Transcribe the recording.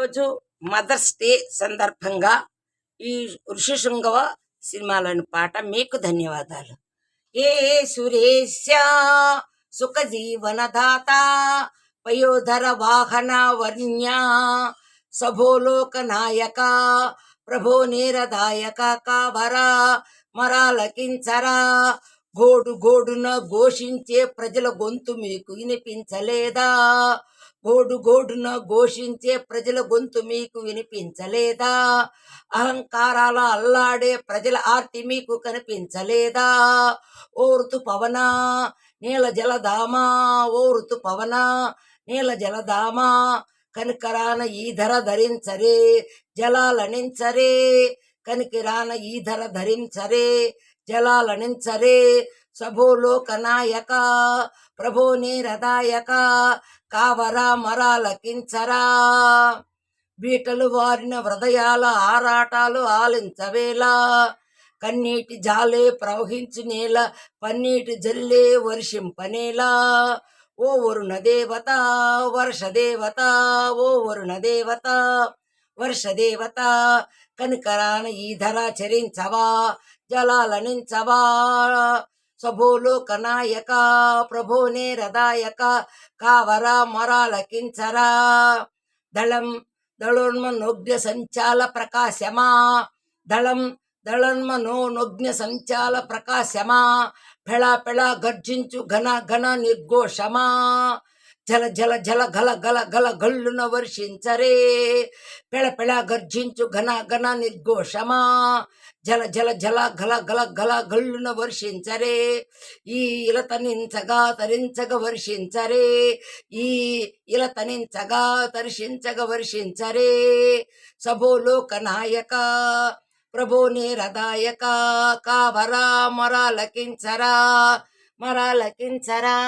ఈరోజు mothers day సందర్భంగా ఈ ఋషిశృంగవ సినిమాలోని పాట మీకు ధన్యవాదాలు. ఏ సురేశ సుఖ జీవనదాత పయోధర వాహన వర్ణ్య సభోలోక నాయక ప్రభో నేరదాయక కావరా మరాలకించరా గోడు గోడున ఘోషించే ప్రజల గొంతు మీకు వినిపించలేదా? గోడుగోడున ఘోషించే ప్రజల గొంతు మీకు వినిపించలేదా? అహంకారాల అల్లాడే ప్రజల ఆర్తి మీకు కనిపించలేదా? ఓ ఋతు పవన నీల జలధామా ఓ ఋతు పవన నీల జలధామా కనికరాన ఈ ధర ధరించరే జలాలనించరే కనికిరాన ఈ ధర ధరించరే జలాలనించరే సభోలోక నాయక ప్రభో రథాయక కావరా మరాలకించరా. బీటలు వారిన హృదయాల ఆరాటాలు ఆలించవేలా కన్నీటి జాలే ప్రవహించు నేల పన్నీటి జల్లే వర్షింపనేలా ఓ వరుణ దేవత వర్ష దేవత ఓ వరుణ దేవత వర్ష దేవత కనికరాన ఈ ధర చరించవా జలాలనించవా. సభోలోక కనాయక ప్రభోనే రదాయక కావరా మొరాలకించరా దళం దళోన్మనోజ్ఞ సంచాల ప్రకాశమా. దళం దళన్మనోనొగ్న సంచాల ప్రకాశమా. పెళ పెళ గర్జించు ఘన ఘన నిర్ఘోషమా. జల జల జల గల గల గల గల్లున వర్షించరే. పెళ పెళ గర్జించు ఘన ఘన నిర్ఘోషమా. జల జల జల గల గల గల గల్లున వర్షించరే. ఈ ఇల తనించగా తరించగ వర్షించరే. ఈ ఇల తనించగా తరిశించగ వర్షించరే. సభోలోక నాయక ప్రభో నేరదాయక కావరా మరాలకించరా మరాలకించరా.